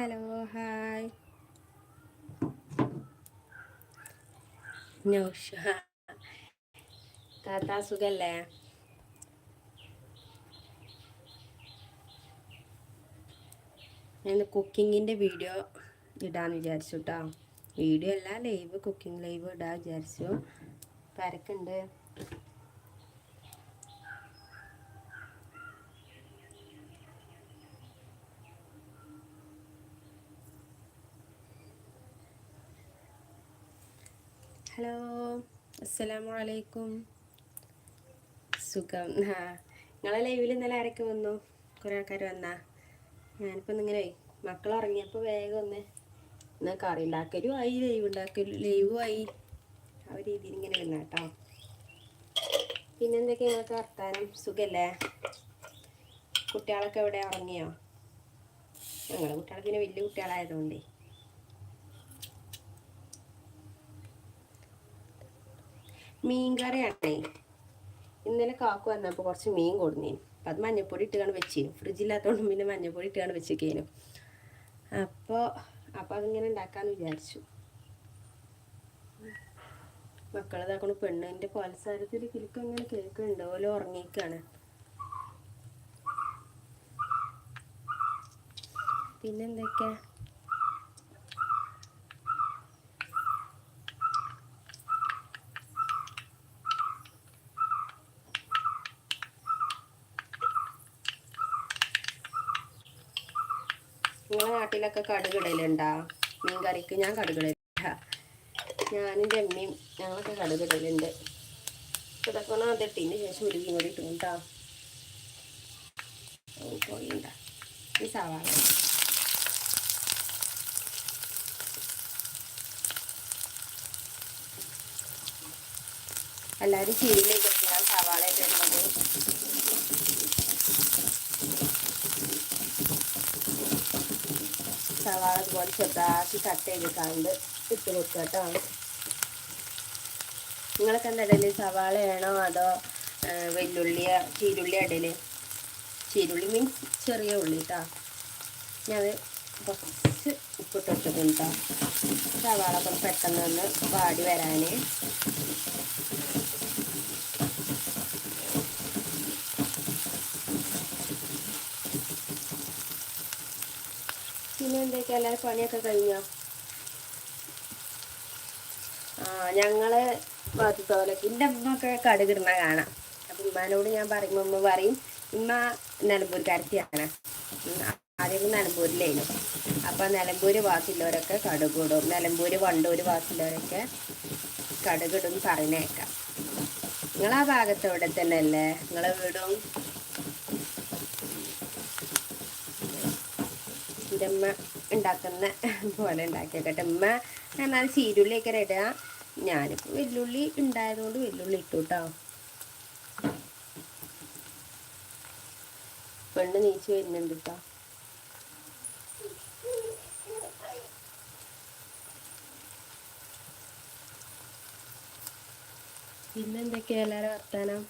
Hello hi. Nausha താത്താ സുഖല്ലേ? ഞാൻ കുക്കിങ്ങിന്റെ video ഇടാന്ന് വിചാരിച്ചു കേട്ടോ വീഡിയോ അല്ല ലൈവ് കുക്കിംഗ് ലൈവ് ഇടാൻ വിചാരിച്ചു. പരക്കുണ്ട്. ഹലോ അസ്സലാമു അലൈക്കും. സുഖം. ആ നിങ്ങളെ ലൈവിൽ ഇന്നലെ ആരൊക്കെ വന്നു? കുറേ ആൾക്കാർ വന്നാ. ഞാനിപ്പോൾ ഇങ്ങനെ മക്കൾ ഉറങ്ങിയപ്പോൾ വേഗം ഒന്ന് എന്നാൽ കറി ഉണ്ടാക്കലും ആയി ലൈവ് ഉണ്ടാക്കലും ലൈവും ആയി. ആ ഒരു രീതിയിൽ ഇങ്ങനെ വന്ന കേട്ടോ പിന്നെന്തൊക്കെ നിങ്ങൾക്ക് വർത്താനം? സുഖല്ലേ? കുട്ടികളൊക്കെ എവിടെ? ഉറങ്ങിയോ? ഞങ്ങളുടെ കുട്ടികൾ പിന്നെ വലിയ കുട്ടികളായതുകൊണ്ടേ. മീൻ കറിയാണേ ഇന്നലെ കാക്കു വന്നപ്പോൾ കുറച്ച് മീൻ കൊടുന്നേനു. അപ്പം അത് മഞ്ഞപ്പൊടി ഇട്ടുകാണ് വെച്ചേനു. ഫ്രിഡ്ജില്ലാത്തതുകൊണ്ട് പിന്നെ മഞ്ഞപ്പൊടി ഇട്ടുകാണ് വെച്ചേക്കേനു. അപ്പോൾ അപ്പോൾ അതിങ്ങനെ ഉണ്ടാക്കാമെന്ന് വിചാരിച്ചു. മക്കളതാക്കണ പെണ്ണിന്റെ കോലസാരത്തിൽ കിലുക്കം ഇങ്ങനെ കേൾക്കുന്നുണ്ട് ഓല ഉറങ്ങിക്കാണ്. പിന്നെന്തൊക്കെയാ നിങ്ങളെ നാട്ടിലൊക്കെ കടുകിടലുണ്ടാ? മീൻ കറിക്ക് ഞാൻ കടുകിടലില്ല. ഞാനും അമ്മയും ഞങ്ങളൊക്കെ കടുകിടലുണ്ട്. ഇതൊക്കെ ഒന്ന് അതിട്ടിന് ശേഷം ഒരു കൂടി ഇട്ടും കേട്ടോ. പോയിണ്ട ഈ സവാള. എല്ലാവരും ചീരിലേക്ക് സവാളയൊക്കെ സവാള ഇടുന്നത്. സവാള അതുപോലെ ചെറുതാക്കി കട്ട് ചെയ്തിട്ടാണ്ട്. ഇട്ട് കൊടുക്കുക കേട്ടോ നിങ്ങൾക്ക് എന്താ ഇടയിൽ വേണോ അതോ വെല്ലുള്ളിയ ചീരുള്ളി ഇടയിൽ ചീരുള്ളി മീൻസ് ചെറിയ ഉള്ളി കേട്ടോ ഞാൻ കുറച്ച് ഉപ്പിട്ട് വെച്ചിട്ടുണ്ട് കേട്ടോ സവാള ഒക്കെ പെട്ടെന്ന് ഒന്ന് വാടി വരാൻ പിന്നെ എന്തൊക്കെയാ എല്ലാവരും പണിയൊക്കെ കഴിഞ്ഞോ? ആ ഞങ്ങൾ ഭാഗത്തോലൊക്കെ എന്റെ അമ്മയൊക്കെ കടുകിടുന്ന കാണാം. അപ്പം ഉമ്മാനോട് ഞാൻ പറയുമ്പോൾ ഉമ്മ പറയും ഉമ്മ നിലമ്പൂർക്കാരത്തിയാണ്. ആദ്യം നിലമ്പൂരിലായിരുന്നു. അപ്പം നിലമ്പൂര് വാസില്ലവരൊക്കെ കടുകിടും നിലമ്പൂര് വണ്ടൂര് വാസില്ലവരൊക്കെ കടുകിടും പറയുന്നേക്കാം നിങ്ങളാ ഭാഗത്ത് ഇവിടെ തന്നെ അല്ലേ നിങ്ങളെ വീടും എന്റെ അമ്മ ഉണ്ടാക്കുന്ന പോലെ ഉണ്ടാക്കിയേക്കട്ടെ. ഉമ്മ എന്നാൽ ചീരുള്ളിയൊക്കെ ഇടുക ഞാനിപ്പോൾ വെല്ലുള്ളി ഉണ്ടായതുകൊണ്ട് വെല്ലുള്ളി ഇട്ടു കേട്ടോ പെണ്ണ് നീച്ച് വരുന്നുണ്ട് കേട്ടോ പിന്നെന്തൊക്കെയാ എല്ലാവരും വർത്താനം?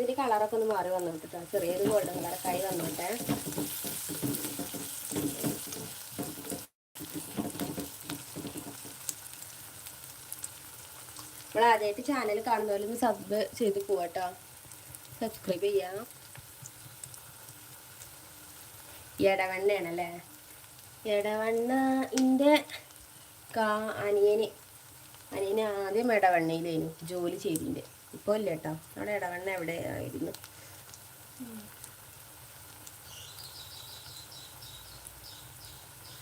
ഇതിന്റെ കളറൊക്കെ ഒന്ന് മാറി വന്നു കേട്ടോ ചെറിയൊരു ഗോൾഡൻ കളറൊക്കെ വന്നോട്ടെ. നമ്മൾ ആദ്യമായിട്ട് ചാനൽ കാണുന്നവരൊന്ന് സബ് ചെയ്ത് പോവാട്ടോ. സബ്സ്ക്രൈബ് ചെയ്യാം. ഇടവണ്ണയാണല്ലേ ഇടവണ്ണ ഇന്റെ കാ അനിയന്. അനിയന് ആദ്യം ഇടവണ്ണയിലായിരുന്നു ജോലി ചെയ്തിന്റെ ഇല്ല കേട്ടോ അവിടെ ഇടവണ്ണ എവിടെ ആയിരുന്നു?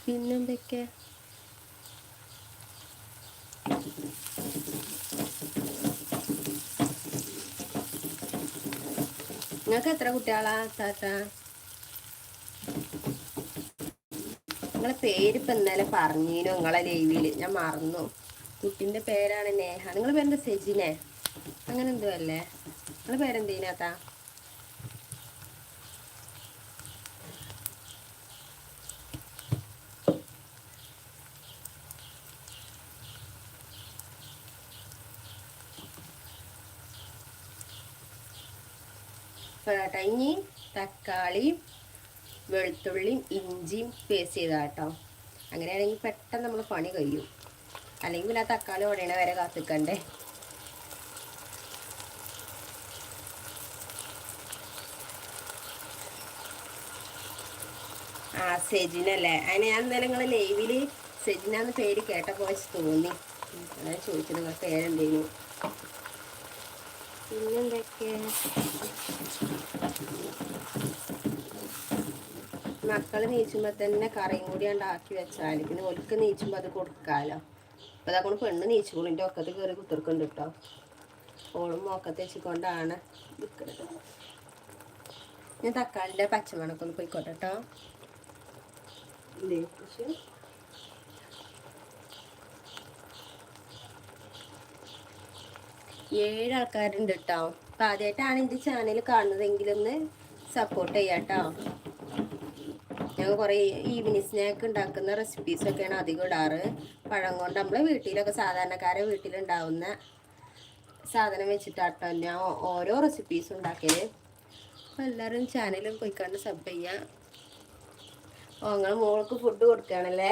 പിന്നെന്തൊക്കെ? നിങ്ങൾക്ക് എത്ര കുട്ടികളാ താത്ത? നിങ്ങളെ പേരിപ്പോ ഇന്നലെ പറഞ്ഞീനു നിങ്ങളെ ലൈവിൽ ഞാൻ മറന്നു. കുട്ടിന്റെ പേരാണ് നേഹ. നിങ്ങൾ പേരെന്താ സെജിനെ? അങ്ങനെ എന്തോ അല്ലേ നിങ്ങളെ പേരെന്തേനാത്താ? ഇനി തക്കാളിയും വെളുത്തുള്ളിയും ഇഞ്ചിയും പേസ്റ്റ് ചെയ്താൽ കേട്ടോ അങ്ങനെയാണെങ്കിൽ പെട്ടെന്ന് നമ്മൾ പണി കഴിയും. അല്ലെങ്കിൽ ആ തക്കാളി ഉടനെ വരെ കാത്തിക്കണ്ടേ? ആ സെജിനല്ലേ? അതിന് ഞാൻ ഇന്നലെ നിങ്ങൾ ലൈവിൽ സെജിനാന്ന് പേര് കേട്ടപ്പോൾ വെച്ച് തോന്നി. അതാണ് ചോദിച്ചത് നിങ്ങൾ പേരെന്തേനു പിന്നെന്തൊക്കെ? മക്കൾ നീച്ചുമ്പോ തന്നെ കറിയും കൂടി ഉണ്ടാക്കി വെച്ചാൽ പിന്നെ ഒലിക്ക് നീച്ചുമ്പോ അത് കൊടുക്കാലോ. അപ്പൊ കൊണ്ട് പെണ്ണ് നീച്ചുകൊണ്ടിന്റെ ഒക്കത്ത് കയറി കുത്തിർക്കുന്നുണ്ട് കേട്ടോ ഓളും മോക്കത്ത് വെച്ചുകൊണ്ടാണ് നിൽക്കുന്നത് ഞാൻ തക്കാളിന്റെ പച്ചമണക്കൊന്ന് പോയിക്കോട്ടെ കേട്ടോ പക്ഷെ ഏഴ് ആൾക്കാരുണ്ട് കേട്ടോ അപ്പൊ ആദ്യമായിട്ടാണ് എന്റെ ചാനൽ കാണുന്നതെങ്കിൽ ഒന്ന് സപ്പോർട്ട് ചെയ്യാം കേട്ടോ ഞങ്ങൾ കുറേ ഈവനിങ് സ്നാക്ക് ഉണ്ടാക്കുന്ന റെസിപ്പീസ് റെസിപ്പീസൊക്കെയാണ് അധികം ഇടാറ്. പഴം കൊണ്ട് നമ്മളെ വീട്ടിലൊക്കെ സാധാരണക്കാരെ വീട്ടിലുണ്ടാവുന്ന സാധനം വെച്ചിട്ടാട്ടോ ഞാൻ ഓരോ റെസിപ്പീസ് ഉണ്ടാക്കിയത് അപ്പോൾ എല്ലാവരും ചാനലും പോയിക്കാണ്ട് സബ് ചെയ്യാം. ഓ നിങ്ങൾ മോൾക്ക് ഫുഡ് കൊടുക്കുകയാണല്ലേ?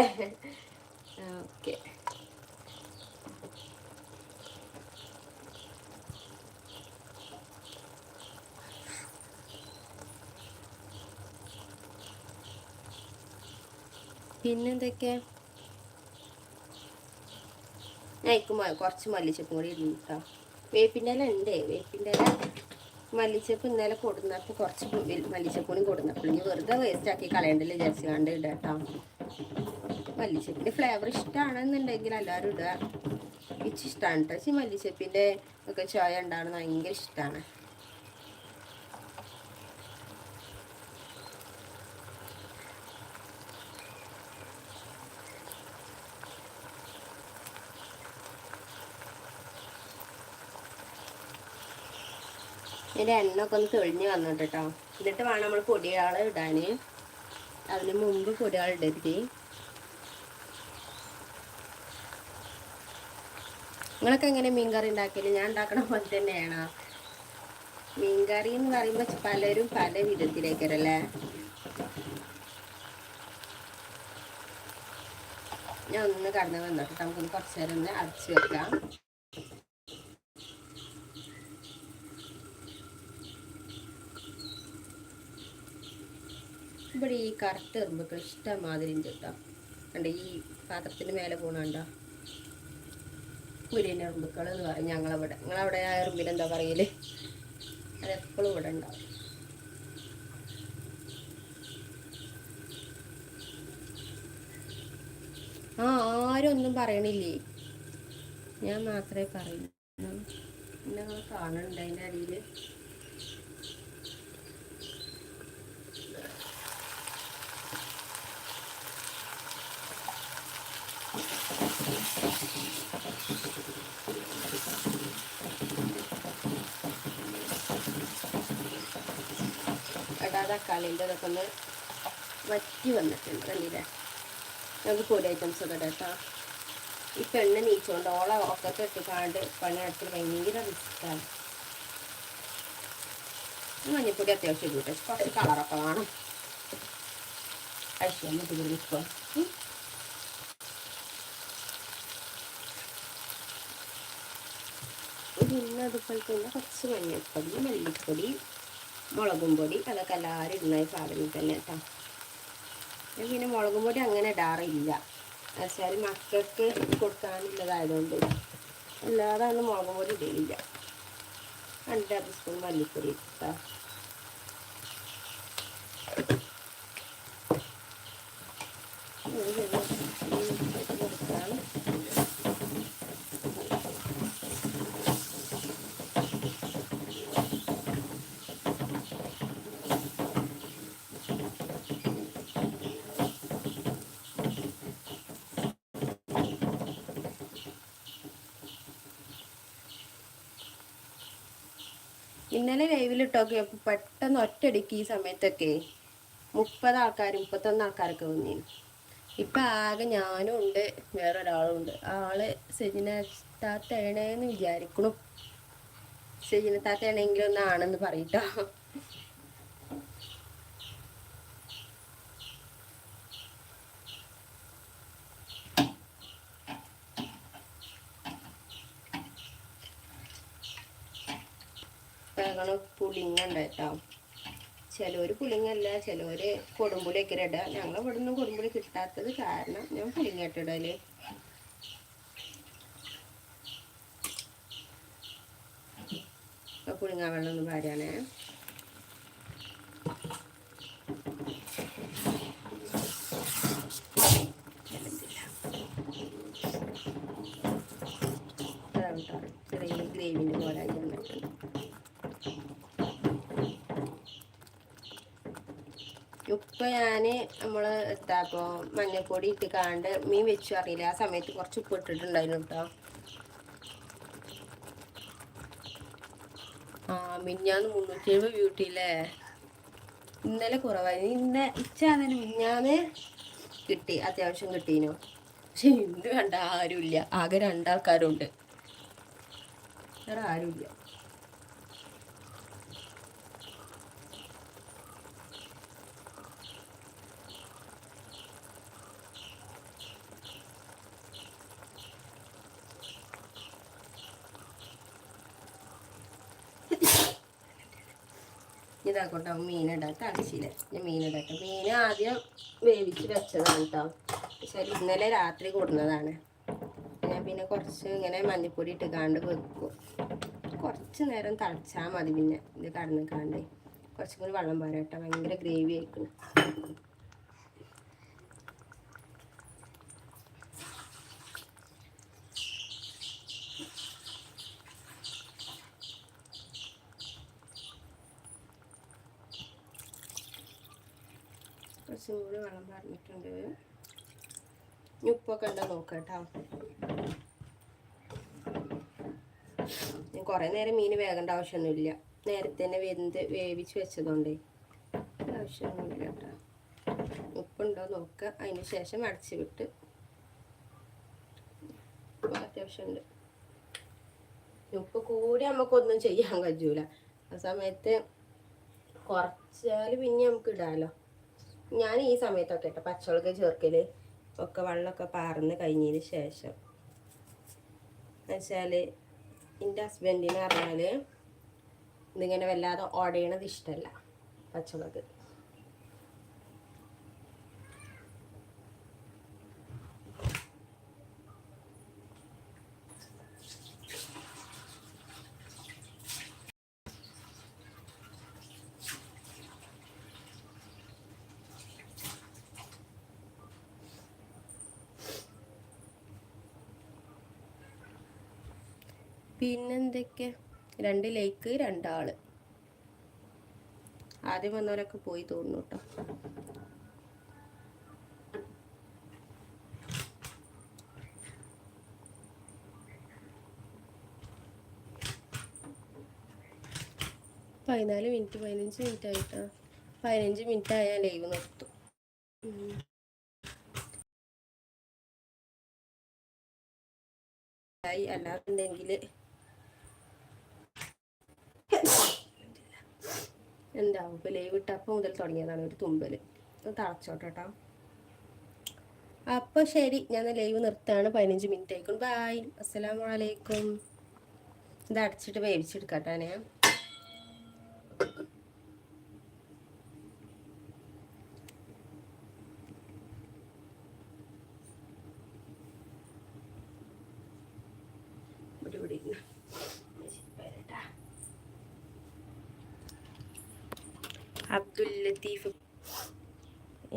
ഓക്കെ. പിന്നെന്തൊക്കെ? ഞാൻ കുറച്ച് മല്ലിച്ചപ്പും കൂടി ഇടും കേട്ടോ വേപ്പിന്റെ ഇല ഉണ്ട് വേപ്പിന്റെ ഇല മല്ലിച്ചപ്പ് ഇന്നലെ കൊടുന്നപ്പോൾ കുറച്ച് മല്ലിച്ചപ്പൂണി കൊടുന്നപ്പോൾ ഇനി വെറുതെ വേസ്റ്റ് ആക്കി കളയണ്ടല്ലോ വിചാരിച്ച് കണ്ട് ഇടുക മല്ലിച്ചപ്പിന്റെ ഫ്ലേവർ ഇഷ്ടമാണെന്നുണ്ടെങ്കിൽ എല്ലാവരും ഇടുക ഇഷ്ടമാണ് കേട്ടോ പക്ഷേ മല്ലിച്ചപ്പിന്റെ ഒക്കെ ചോയ ഉണ്ടാകണം ഭയങ്കര ഇഷ്ടമാണ് ഇതിന്റെ എണ്ണ ഒക്കെ ഒന്ന് തെളിഞ്ഞ് വന്നിട്ട് കേട്ടോ എന്നിട്ട് വേണം നമ്മൾ പൊടികൾ ഇടാൻ അതിന് മുമ്പ് പൊടികൾ ഇടരുത്. നിങ്ങളൊക്കെ എങ്ങനെ മീൻകറി ഉണ്ടാക്കിയില്ല ഞാൻ ഉണ്ടാക്കണ പോലെ തന്നെയാണ്? മീൻകറി എന്ന് പറയുമ്പോൾ പലരും പല വിധത്തിലേക്കരല്ലേ ഞാൻ ഒന്ന് കടന്നു വന്നിട്ട് നമുക്കൊന്ന് കുറച്ച് നേരം ഒന്ന് അടച്ചു വെക്കാം. ഇവിടെ ഈ കറുത്ത എറുമ്പുകൾ ഇഷ്ടമാതിരി ഉണ്ട് കേട്ടോ. കണ്ട ഈ പാത്രത്തിന് മേലെ പോണണ്ട മുരിയൻ എറുമ്പുക്കൾ എന്ന് പറയും ഞങ്ങളവിടെ. ഞങ്ങളവിടെ ആ എറുമ്പിന് എന്താ പറയൽ? അതെപ്പോഴും ഇവിടെ ഉണ്ടാവും. ആ ആരും ഒന്നും പറയണില്ലേ? ഞാൻ മാത്രമേ പറയുന്നു നിങ്ങൾ കാണുന്നുണ്ട് അതിന്റെ അടിയിൽ തക്കാളിന്റെ ഇതൊക്കെ ഒന്ന് വറ്റി വന്നിട്ടുണ്ട് അല്ലേ നമുക്ക് പൊടി ഐറ്റംസ് ഒക്കെ കേട്ടോ. ഈ പെണ്ണ് നീച്ചുകൊണ്ട് ഓളെ ഒക്കെ കെട്ടിക്കാണ്ട് പണി അടുത്ത് ഭയങ്കര റിസ്ക്കാണ് മഞ്ഞപ്പൊടി അത്യാവശ്യം ഇട്ടു കുറച്ച് കളറൊക്കെ വേണം. അഴിച്ചു എന്നിട്ട് നിൽക്കുക പിന്നെ അതുപോലെ തന്നെ കുറച്ച് മഞ്ഞൾപ്പൊടി മല്ലിപ്പൊടി മുളകും പൊടി. അതൊക്കെ എല്ലാവരും ഇടുന്ന സാധനം തന്നെ കേട്ടോ. ഞാൻ പിന്നെ മുളകും പൊടി അങ്ങനെ ഇടാറില്ല. എന്നുവെച്ചാൽ മക്കൾക്ക് കൊടുക്കാനുള്ളതായതുകൊണ്ട് അല്ലാതെ അന്ന് മുളകും പൊടി ഇടയില്ല രണ്ട് ടേബിൾ സ്പൂൺ മല്ലിപ്പൊടി ഇട്ടാ കൊടുക്കാം ഇന്നലെ ലൈവിലിട്ടൊക്കെ പെട്ടെന്ന് ഒറ്റയടിക്ക് ഈ സമയത്തൊക്കെ മുപ്പത് ആൾക്കാർ മുപ്പത്തൊന്ന് ആൾക്കാരൊക്കെ വന്നിരുന്നു ഇപ്പം ആകെ ഞാനും ഉണ്ട് വേറൊരാളും ഉണ്ട്. ആൾ സെജിന താത്തേണേന്ന് വിചാരിക്കണു. സെജിന താത്തേണെങ്കിലും ഒന്ന് ആണെന്ന് പറയട്ടോ. എടുത്തേക്കണ പുളിങ്ങ ഉണ്ട് കേട്ടോ ചിലവർ പുളിങ്ങല്ല ചിലവർ കൊടുമ്പുളിയൊക്കെ ഇടുക ഞങ്ങൾ ഇവിടെ നിന്ന് കൊടുമ്പുളി കിട്ടാത്തത് കാരണം ഞാൻ പുളിങ്ങ ഇട്ടിടൽ പുളിങ്ങാ വെള്ളം ഒന്ന് ട്ടോ. ചെറിയ ഗ്രേവിന്റെ പോലെ ആയി ഉപ്പ് ഞാൻ നമ്മൾ എന്താ ഇപ്പോൾ മഞ്ഞൾപ്പൊടി ഇട്ട് കാണ്ട് മീൻ വെച്ചു അറിയില്ല. ആ സമയത്ത് കുറച്ച് ഉപ്പ് ഇട്ടിട്ടുണ്ടായിരുന്നു കേട്ടോ ആ മിഞ്ഞാന്ന് മുന്നൂറ്റി എഴുപത് ബ്യൂട്ടിയില്ലേ ഇന്നലെ കുറവായിരുന്നു ഇന്ന ഇച്ചാന്നെ മിഞ്ഞാന്ന് കിട്ടി. അത്യാവശ്യം കിട്ടീനു. പക്ഷെ ഇന്ന് കണ്ട ആരുമില്ല ആകെ രണ്ടാൾക്കാരുണ്ട്. വേറെ ആരുമില്ല ഇതാക്കോട്ടോ മീനിടാം തളിച്ചില്ല ഞാൻ മീനിടട്ടെ മീൻ ആദ്യം വേവിച്ച് വെച്ചതാണ് കേട്ടോ ശരി ഇന്നലെ രാത്രി കൂടുന്നതാണ്. ഞാൻ പിന്നെ കുറച്ച് ഇങ്ങനെ മഞ്ഞപ്പൊടി ഇട്ട് കാണ്ട് വെക്കും. കുറച്ച് നേരം തളിച്ചാൽ മതി പിന്നെ ഇത് കടന്ന് കുറച്ചും കൂടി വെള്ളം പോരാ ഭയങ്കര ഗ്രേവി ആയിരിക്കണം കുറച്ചും കൂടി വെള്ളം പറഞ്ഞിട്ടുണ്ട്. ഉപ്പൊക്കെ ഉണ്ടോ നോക്കാം കേട്ടോ കുറേ നേരം മീൻ വേകേണ്ട ആവശ്യമൊന്നുമില്ല നേരത്തെ തന്നെ വെന്ത് വേവിച്ച് വെച്ചതുകൊണ്ടേ ആവശ്യമൊന്നുമില്ല കേട്ടോ. ഉപ്പുണ്ടോ നോക്കുക അതിന് ശേഷം അടച്ച് വിട്ട്. അത്യാവശ്യമുണ്ട് ഉപ്പ് കൂടി നമുക്കൊന്നും ചെയ്യാൻ കഴിയൂല. ആ സമയത്ത് കുറച്ചാൽ പിന്നെ നമുക്ക് ഇടാമല്ലോ ഞാൻ ഈ സമയത്തൊക്കെ കേട്ടോ പച്ചമുളക് ചേർക്കൽ ഒക്കെ വെള്ളമൊക്കെ പാർന്ന് കഴിഞ്ഞതിന് ശേഷം. എന്നുവെച്ചാൽ എന്റെ ഹസ്ബൻഡിന് പറഞ്ഞാൽ ഇതിങ്ങനെ വല്ലാതെ ഓടയണത് ഇഷ്ടമല്ല പച്ചമുളക്. പിന്നെന്തൊക്കെ? രണ്ട് ലേക്ക് രണ്ടാൾ. ആദ്യം വന്നവരൊക്കെ പോയി തോന്നുന്നു കേട്ടോ പതിനാല് മിനിറ്റ് പതിനഞ്ച് മിനിറ്റ് ആയിട്ടാ. പതിനഞ്ച് മിനിറ്റ് ആയാൽ ലൈവ് നിർത്തും. അല്ലാന്നുണ്ടെങ്കിൽ എന്താവും? ഇപ്പൊ ലൈവ് ഇട്ടപ്പോൾ മുതൽ തുടങ്ങിയതാണ് ഒരു ഒന്ന് തളച്ചോട്ടെ കേട്ടോ അപ്പോൾ ശരി ഞാൻ ലൈവ് നിർത്താണ് പതിനഞ്ച് മിനിറ്റ് ആയിക്കും ബായ് അസ്സലാമു അലൈക്കും ഇത് അടച്ചിട്ട് വേവിച്ചെടുക്കട്ടെ ഞാൻ ഇവിടെ ഇവിടെ ഇരുന്ന്. വരട്ടാ. അബ്ദുൽ ലത്തീഫ്.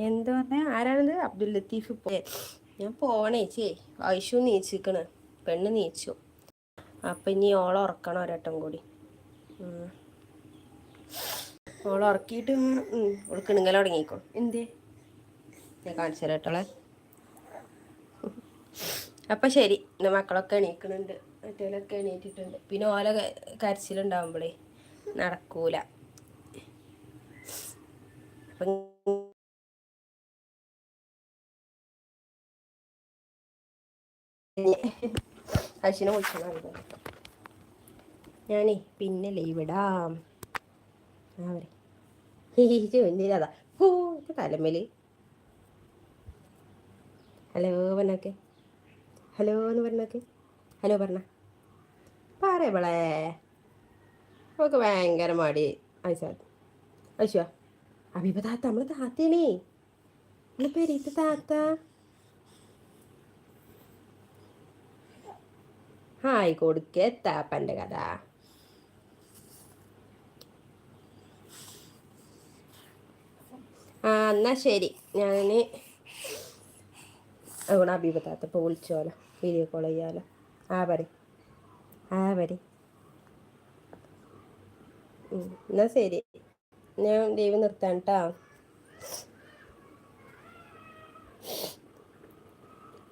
എന്താ പറഞ്ഞ? ആരാണിത്? അബ്ദുൽ ലത്തീഫ് ഞാൻ പോണേച്ചേ ഐഷു നീച്ചിക്കണ്. പെണ്ണ് നീച്ചു. അപ്പം ഇനി ഓള ഉറക്കണം ഒരട്ടം കൂടി. ഓള ഉറക്കിയിട്ട് ഓൾ കിണുങ്ങല തുടങ്ങിക്കോ. എന്തേ? ഞാൻ കാണിച്ചു തരാം അപ്പം ശരി. എന്റെ മക്കളൊക്കെ എണീക്കണുണ്ട്. മറ്റേലൊക്കെ എണീറ്റിട്ടുണ്ട്. പിന്നെ ഓല കരച്ചിലുണ്ടാവുമ്പോഴേ നടക്കൂല. അശ്വിനെ വിളിച്ചതാണ് ഞാനേ പിന്നെ ലീവ് ഇടാം. അവരെ എന്തിനാ ഓ തലമ്മൽ ഹലോ പറഞ്ഞൊക്കെ. ഹലോ എന്ന് പറഞ്ഞൊക്കെ. ഹലോ പറഞ്ഞ. പറയവളേ ഒക്കെ ഭയങ്കര മടി. ഐസാ ഐശ്വ അബീബ താത്ത നമ്മൾ താത്തേണേ നമ്മൾ പെരീത്ത താത്ത ഹായ് കൊടുക്കേ താപ്പന്റെ കഥ ആ എന്നാ ശരി. ഞാൻ അതുകൊണ്ട് അബീബ താത്ത ഇപ്പോൾ വിളിച്ചോലോ. വീഡിയോ കോൾ ചെയ്യാലോ. ആ പറ ആ പറ എന്നാ ശരി. ഞാൻ ലീവ് നിർത്താം കേട്ടോ